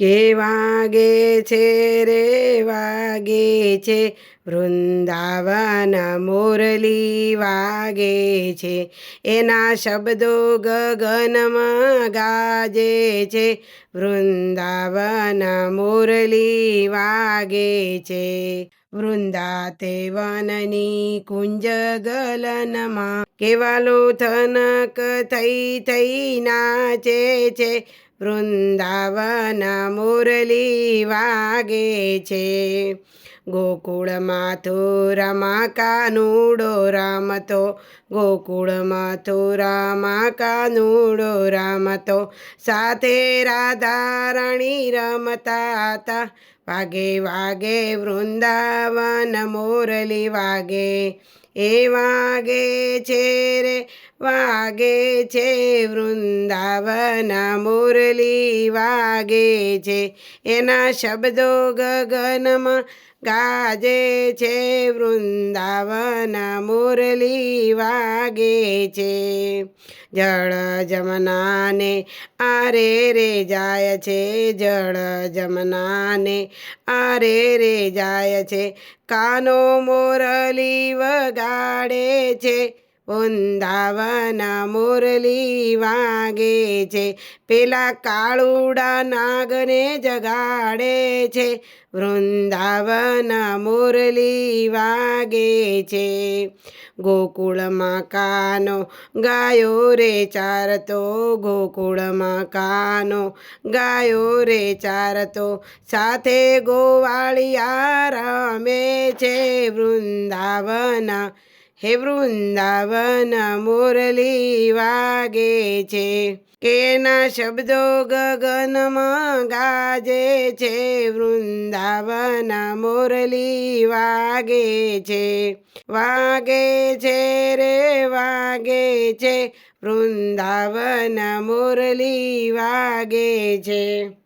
કે વાગે છે રે વાગે છે? વૃંદાવન મુરલી વાગે છે. એના શબ્દો ગગનમાં ગાજે છે. વૃંદાવન મુરલી વાગે છે. વૃંદા તે વનની કુંજ ગલનમાં કેવાલો થનક થઈ થઈ નાચે છે. વૃંદાવન મુરલી વાગે છે. ગોકુળમાં તો રમા કાનુડો રામતો, ગોકુળમાં તો રમા કાનુડો રામતો. સાથે રાધારણી રમતા હતા. વાગે વાગે વૃંદાવન મોરલી વાગે. એ વાગે છે રે, વાગે છે વૃંદાવન મુરલી વાગે છે. એના શબ્દો ગગનમાં ગાજે છે, વૃંદાવન મુરલી વાગે છે. જળ જમનાને આરે રે જાય છે, જળ જમનાને આરે રે જાય છે. કાનો મોરલી વગાડે છે વૃંદાવન મુરલી વાગે છે. પેલા કાળુડા નાગને જગાડે છે. વૃંદાવન મુરલી વાગે છે. ગોકુળમાં કાનો ગાયો રે ચારતો, ગોકુળમાં કાનો ગાયો રે ચારતો, સાથે ગોવાળિયા રમે છે. વૃંદાવન હે વૃંદાવન મુરલી વાગે છે કેના શબ્દો ગગનમાં ગાજે છે, વૃંદાવન મુરલી વાગે છે વાગે છે રે વાગે છે, વૃંદાવન મુરલી વાગે છે.